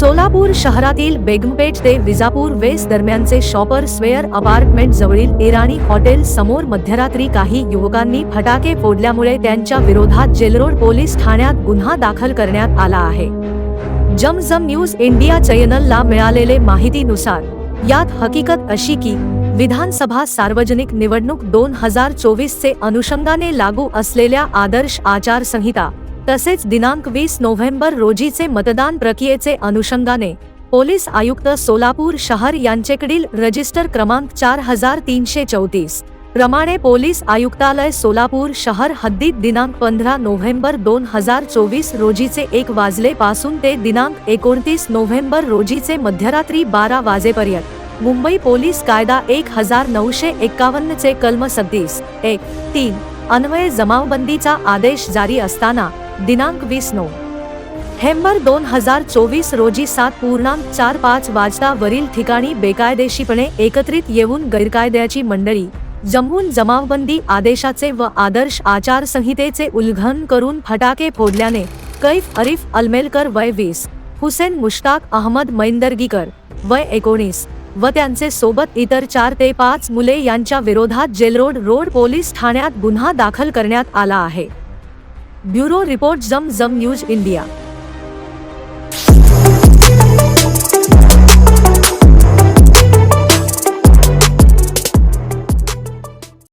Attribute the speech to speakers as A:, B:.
A: सोलापूर शहरातील बेगमपेठ ते विजापूर वेस दरम्यानचे शॉपर स्वेअर अपार्टमेंट जवळील इराणी हॉटेल समोर मध्यरात्री काही युवकांनी फटाके फोडल्यामुळे त्यांच्या विरोधात जेलरोड पोलीस ठाण्यात गुन्हा दाखल करण्यात आला आहे. जमजम न्यूज इंडिया चॅनलला मिळालेले माहितीनुसार यात हकीकत अशी की विधानसभा सार्वजनिक निवडणूक दोन हजार चोवीसचे अनुषंगाने लागू असलेल्या आदर्श आचारसंहिता तसेच दिनांक वीस नोव्हेंबर रोजीचे मतदान प्रक्रियेचे अनुषंगाने पोलीस आयुक्त सोलापूर शहर यांचेकडील रजिस्टर क्रमांक चार हजार तीनशे चौतीस प्रमाणे पोलीस आयुक्तालय सोलापूर शहर हद्दीत दिनांक पंधरा नोव्हेंबर दोन हजार चोवीस रोजीचे एक वाजलेपासून ते दिनांक एकोणतीस नोव्हेंबर रोजीचे मध्यरात्री बारा वाजेपर्यंत मुंबई पोलीस कायदा एक हजार नऊशे एक्कावन्नचे कलम सत्तीस एक तीन अन्वये जमावबंदीचा आदेश जारी असताना दिनांक वीस हेंबर दोन हजार चोवीस रोजी सात पूर्णांक चार पाच वाजता वरील ठिकाणी बेकायदेशीपणे एकत्रित येऊन गैरकायद्याची मंडळी जमून जमावबंदी आदेशाचे व आदर्श आचारसंहितेचे उल्लंघन करून फटाके फोडल्याने कैफ अरिफ अलमेलकर वय वीस हुसेन मुश्ताक अहमद मैंदर्गीकर वय एकोणीस व त्यांचे सोबत इतर चार ते पाच मुले यांच्या विरोधात जेलरोड रोड पोलीस ठाण्यात गुन्हा दाखल करण्यात आला आहे. Bureau Report Zum Zum News India.